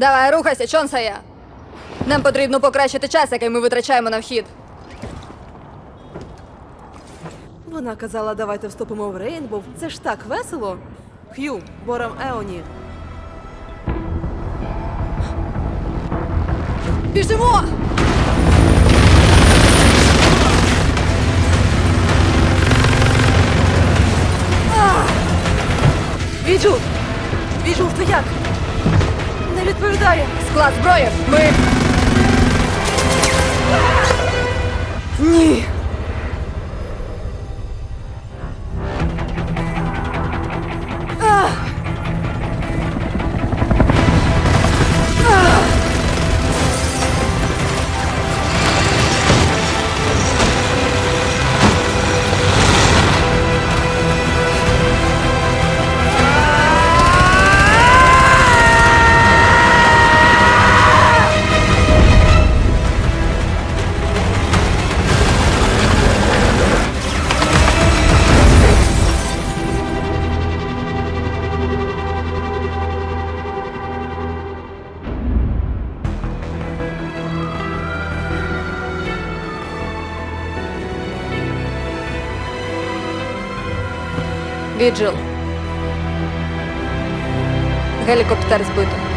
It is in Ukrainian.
Давай, рухайся, Чонсая! Нам потрібно покращити час, який ми витрачаємо на вхід. Вона казала, давайте вступимо в Рейнбов. Це ж так весело. Х'ю, Борам Еоні. Біжимо! Віджу! Віджу, ти як? Не відповідає. Склад зброї! Ми. Ні. Віджил. Гелікоптер збито.